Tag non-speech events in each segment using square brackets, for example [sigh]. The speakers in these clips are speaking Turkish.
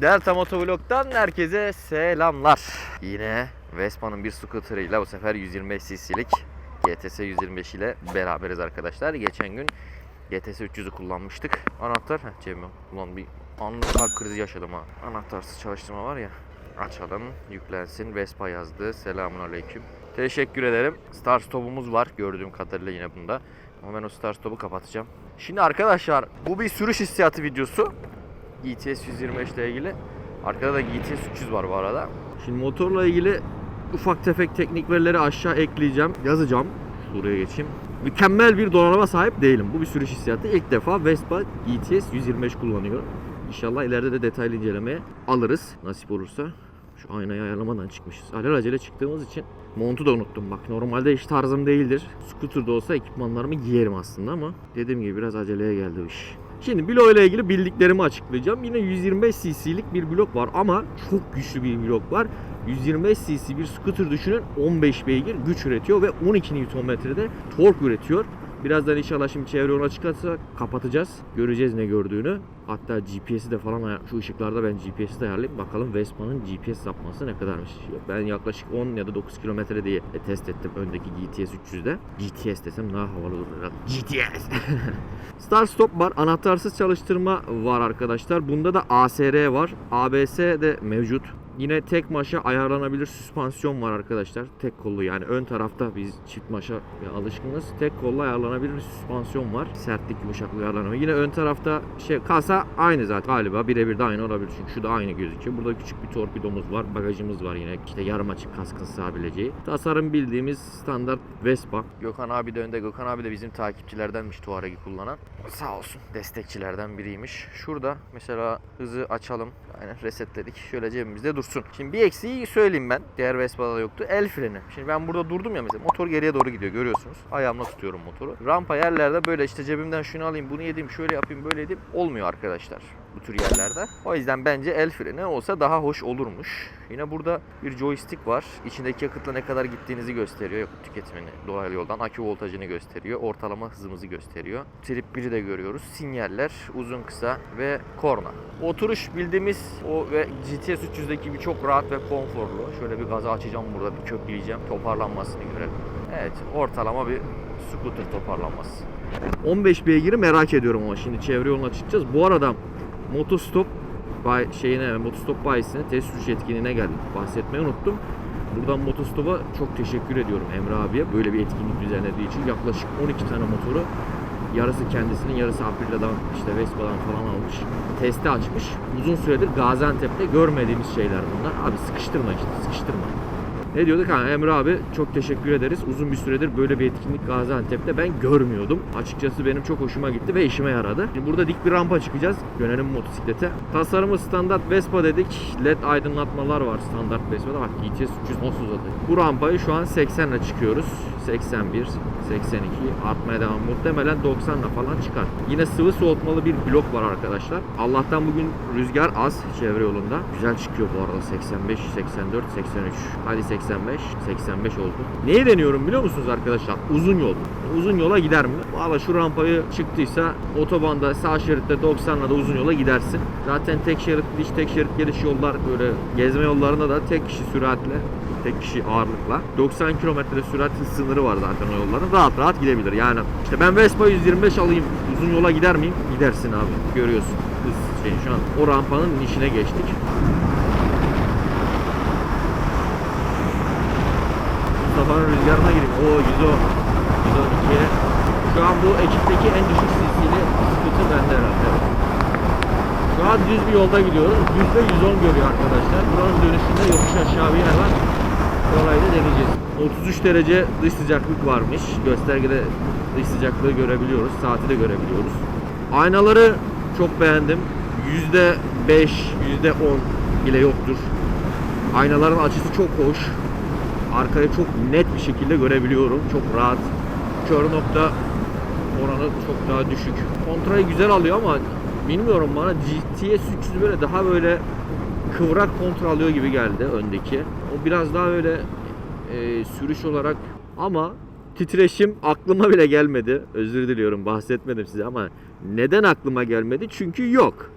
Delta Motovlog'dan herkese selamlar. Yine Vespa'nın bir scooter'ıyla bu sefer 125 cc'lik GTS 125 ile beraberiz arkadaşlar. Geçen gün GTS 300'ü kullanmıştık. Anahtar, heh cebime. Ulan bir anlık kalp krizi yaşadım ha. Anahtarsız çalıştırma var ya. Açalım, yüklensin. Vespa yazdı. Selamun aleyküm. Teşekkür ederim. Star stop'umuz var gördüğüm kadarıyla yine bunda. Ama ben o start stop'u kapatacağım. Şimdi arkadaşlar bu bir sürüş hissiyatı videosu. GTS 125 ile ilgili. Arkada da GTS 300 var bu arada. Şimdi motorla ilgili ufak tefek teknik verileri aşağı ekleyeceğim. Yazacağım. Şuraya geçeyim. Mükemmel bir donanıma sahip değilim. Bu bir sürüş hissiyatı. İlk defa Vespa GTS 125 kullanıyorum. İnşallah ileride de detaylı incelemeye alırız. Nasip olursa. Şu aynayı ayarlamadan çıkmışız. Alelacele çıktığımız için montu da unuttum bak. Normalde hiç tarzım değildir. Scooter'da olsa ekipmanlarımı giyerim aslında ama dediğim gibi biraz aceleye geldi iş. Şimdi bloğu ile ilgili bildiklerimi açıklayacağım. Yine 125 cc'lik bir blok var ama çok güçlü bir blok var. 125 cc bir scooter düşünün 15 beygir güç üretiyor ve 12 Nm'de tork üretiyor. Birazdan inşallah şimdi çevre yoluna çıkarsa kapatacağız. Göreceğiz ne gördüğünü. Hatta GPS'i de falan şu ışıklarda ben GPS'i de ayarlayayım. Bakalım Vespa'nın GPS sapması ne kadarmış. Ben yaklaşık 10 ya da 9 kilometre diye e, test ettim öndeki GTS 300'de. GTS desem daha havalı olur herhalde. GTS. [laughs] Start stop var. Anahtarsız çalıştırma var arkadaşlar. Bunda da ASR var. ABS de mevcut. Yine tek maşa ayarlanabilir süspansiyon var arkadaşlar. Tek kollu yani ön tarafta biz çift maşa alışkınız. Tek kollu ayarlanabilir süspansiyon var. Sertlik yumuşaklık ayarlanabilir. Yine ön tarafta şey kasa aynı zaten galiba birebir de aynı olabilir. Çünkü şu da aynı gözüküyor. Burada küçük bir torpidomuz var. Bagajımız var yine. İşte yarım açık kaskın sığabileceği. Tasarım bildiğimiz standart Vespa. Gökhan abi de önde. Gökhan abi de bizim takipçilerdenmiş Tuareg'i kullanan. Sağ olsun destekçilerden biriymiş. Şurada mesela hızı açalım. Aynen resetledik. Şöyle cebimizde dursun. Şimdi bir eksiği söyleyeyim ben. Diğer Vespa'da da yoktu. El freni. Şimdi ben burada durdum ya mesela. Motor geriye doğru gidiyor görüyorsunuz. Ayağımla tutuyorum motoru. Rampa yerlerde böyle işte cebimden şunu alayım, bunu yedim, şöyle yapayım, böyle edeyim. Olmuyor arkadaşlar bu tür yerlerde. O yüzden bence el freni olsa daha hoş olurmuş. Yine burada bir joystick var. İçindeki yakıtla ne kadar gittiğinizi gösteriyor. Yakıt tüketimini dolaylı yoldan. Akü voltajını gösteriyor. Ortalama hızımızı gösteriyor. Trip 1'i de görüyoruz. Sinyaller uzun kısa ve korna. Oturuş bildiğimiz o ve GTS 300'deki gibi çok rahat ve konforlu. Şöyle bir gaza açacağım burada bir kökleyeceğim. Toparlanmasını görelim. Evet ortalama bir scooter toparlanması. 15 beygiri merak ediyorum ama şimdi çevre yoluna çıkacağız. Bu arada Motostop bay şeyine Motostop bayisine test sürüş etkinliğine geldik. Bahsetmeyi unuttum. Buradan Motostop'a çok teşekkür ediyorum Emre abiye. Böyle bir etkinlik düzenlediği için yaklaşık 12 tane motoru yarısı kendisinin yarısı Aprilia'dan işte Vespa'dan falan almış. Testi açmış. Uzun süredir Gaziantep'te görmediğimiz şeyler bunlar. Abi sıkıştırma işte sıkıştırma. Ne diyorduk? Ha, Emre abi çok teşekkür ederiz. Uzun bir süredir böyle bir etkinlik Gaziantep'te ben görmüyordum. Açıkçası benim çok hoşuma gitti ve işime yaradı. Şimdi burada dik bir rampa çıkacağız. Dönelim motosiklete. Tasarımı standart Vespa dedik. LED aydınlatmalar var standart Vespa'da. Bak GTS 300 nasıl uzadı. Bu rampayı şu an 80 ile çıkıyoruz. 81, 82 artmaya devam. Muhtemelen 90 ile falan çıkar. Yine sıvı soğutmalı bir blok var arkadaşlar. Allah'tan bugün rüzgar az çevre yolunda. Güzel çıkıyor bu arada 85, 84, 83. Hadi 85, 85 oldu. Neyi deniyorum biliyor musunuz arkadaşlar? Uzun yol. Uzun yola gider mi? Valla şu rampayı çıktıysa otobanda sağ şeritte 90 ile de uzun yola gidersin. Zaten tek şerit gidiş, tek şerit geliş yollar böyle gezme yollarında da tek kişi süratle tek kişi ağırlıkla 90 km sürat sınırı var zaten o yolların. Rahat rahat gidebilir. Yani işte ben Vespa 125 alayım uzun yola gider miyim? Gidersin abi. Görüyorsun. Hız şey şu an o rampanın içine geçtik. Mustafa'nın rüzgarına girip o 110 112'ye şu an bu ekipteki en düşük cc'li scooter bende herhalde. Şu an düz bir yolda gidiyoruz. Düzde 110 görüyor arkadaşlar. Buranın dönüşünde yokuş aşağı bir yer var. Da deneyeceğiz. 33 derece dış sıcaklık varmış. Göstergede dış sıcaklığı görebiliyoruz. Saati de görebiliyoruz. Aynaları çok beğendim. %5, %10 bile yoktur. Aynaların açısı çok hoş. Arkayı çok net bir şekilde görebiliyorum. Çok rahat. Kör nokta oranı çok daha düşük. Kontrayı güzel alıyor ama bilmiyorum bana GTS 300 böyle daha böyle kıvrak kontra alıyor gibi geldi öndeki. O biraz daha böyle e, sürüş olarak ama titreşim aklıma bile gelmedi. Özür diliyorum bahsetmedim size ama neden aklıma gelmedi? Çünkü yok.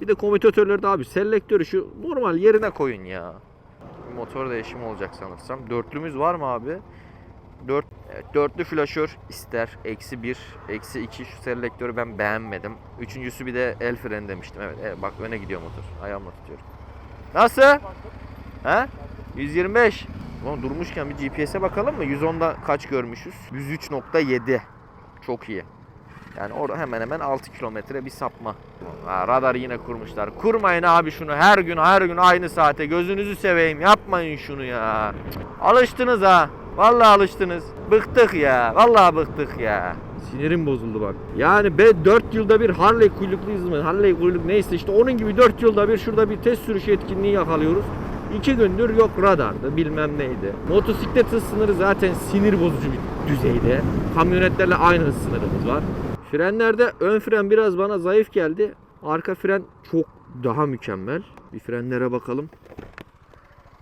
Bir de komütatörleri de abi selektörü şu normal yerine koyun ya. Motor değişimi olacak sanırsam. Dörtlümüz var mı abi? Dört, dörtlü flaşör ister. Eksi bir, eksi iki şu selektörü ben beğenmedim. Üçüncüsü bir de el freni demiştim. Evet, evet bak öne gidiyor motor. Ayağımla tutuyorum. Nasıl? He? 125. Ulan durmuşken bir GPS'e bakalım mı? 110'da kaç görmüşüz? 103.7. Çok iyi. Yani orada hemen hemen 6 kilometre bir sapma. Ha, radar yine kurmuşlar. Kurmayın abi şunu her gün her gün aynı saate. Gözünüzü seveyim yapmayın şunu ya. Alıştınız ha. Vallahi alıştınız. Bıktık ya. Vallahi bıktık ya. Sinirim bozuldu bak. Yani be 4 yılda bir Harley kuyrukluyuz mu? Harley kuyruk neyse işte onun gibi 4 yılda bir şurada bir test sürüşü etkinliği yakalıyoruz. İki gündür yok radardı bilmem neydi. Motosiklet hız sınırı zaten sinir bozucu bir düzeyde. Kamyonetlerle aynı hız sınırımız var. Frenlerde ön fren biraz bana zayıf geldi. Arka fren çok daha mükemmel. Bir frenlere bakalım.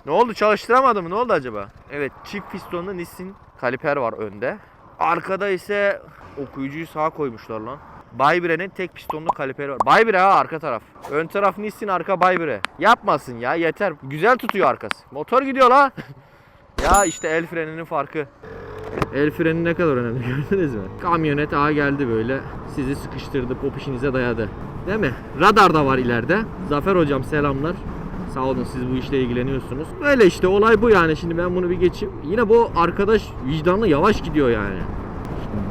Ne oldu çalıştıramadım mı? Ne oldu acaba? Evet çift pistonlu Nissin kaliper var önde. Arkada ise okuyucuyu sağa koymuşlar lan. Baybire'nin tek pistonlu kaliperi var. Baybire ha arka taraf. Ön taraf Nissin arka Baybire. Yapmasın ya yeter. Güzel tutuyor arkası. Motor gidiyor la. [laughs] ya işte el freninin farkı. El freni ne kadar önemli [laughs] gördünüz mü? Kamyonet ağa geldi böyle. Sizi sıkıştırdı, popişinize dayadı. Değil mi? Radar da var ileride. Zafer hocam selamlar. Sağ olun siz bu işle ilgileniyorsunuz. Böyle işte olay bu yani. Şimdi ben bunu bir geçeyim. Yine bu arkadaş vicdanlı yavaş gidiyor yani.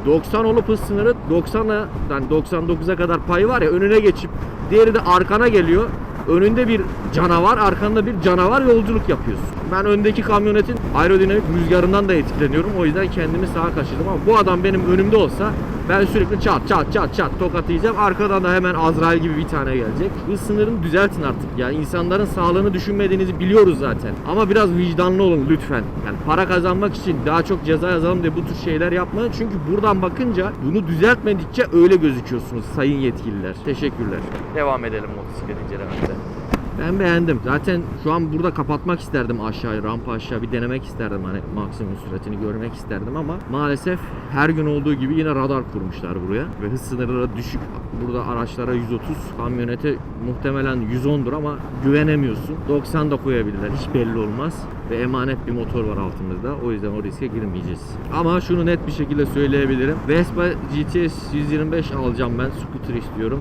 90 olup hız sınırı 90'a yani 99'a kadar pay var ya önüne geçip diğeri de arkana geliyor. Önünde bir canavar, arkanda bir canavar yolculuk yapıyorsun. Ben öndeki kamyonetin aerodinamik rüzgarından da etkileniyorum. O yüzden kendimi sağa kaçırdım ama bu adam benim önümde olsa ben sürekli çat çat çat çat tokat yiyeceğim. Arkadan da hemen Azrail gibi bir tane gelecek. Hız sınırını düzeltin artık ya. İnsanların sağlığını düşünmediğinizi biliyoruz zaten. Ama biraz vicdanlı olun lütfen. Yani para kazanmak için daha çok ceza yazalım diye bu tür şeyler yapmayın. Çünkü buradan bakınca bunu düzeltmedikçe öyle gözüküyorsunuz sayın yetkililer. Teşekkürler. Devam edelim motosiklet incelemede. Ben beğendim. Zaten şu an burada kapatmak isterdim aşağıya, rampa aşağı bir denemek isterdim hani maksimum süratini görmek isterdim ama maalesef her gün olduğu gibi yine radar kurmuşlar buraya ve hız sınırları düşük. Burada araçlara 130, kamyonete muhtemelen 110'dur ama güvenemiyorsun. 90 da koyabilirler. Hiç belli olmaz ve emanet bir motor var altımızda. O yüzden o riske girmeyeceğiz. Ama şunu net bir şekilde söyleyebilirim. Vespa GTS 125 alacağım ben. Scooter istiyorum.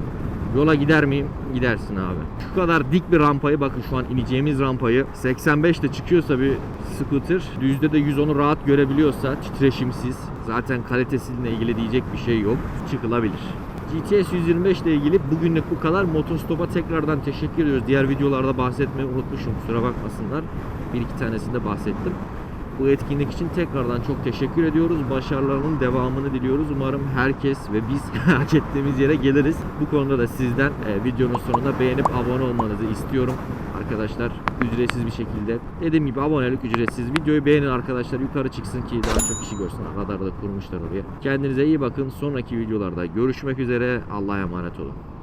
Yola gider miyim? Gidersin abi. Şu kadar dik bir rampayı bakın şu an ineceğimiz rampayı 85 de çıkıyorsa bir scooter düzde de 110'u rahat görebiliyorsa titreşimsiz zaten kalitesiyle ilgili diyecek bir şey yok. Çıkılabilir. GTS 125 ile ilgili bugünlük bu kadar. Motostop'a tekrardan teşekkür ediyoruz. Diğer videolarda bahsetmeyi unutmuşum. Kusura bakmasınlar. Bir iki tanesinde bahsettim. Bu etkinlik için tekrardan çok teşekkür ediyoruz. Başarılarının devamını diliyoruz. Umarım herkes ve biz [laughs] hak ettiğimiz yere geliriz. Bu konuda da sizden e, videonun sonunda beğenip abone olmanızı istiyorum. Arkadaşlar ücretsiz bir şekilde. Dediğim gibi abonelik ücretsiz. Videoyu beğenin arkadaşlar. Yukarı çıksın ki daha çok kişi görsün. Radarda kurmuşlar oraya. Kendinize iyi bakın. Sonraki videolarda görüşmek üzere. Allah'a emanet olun.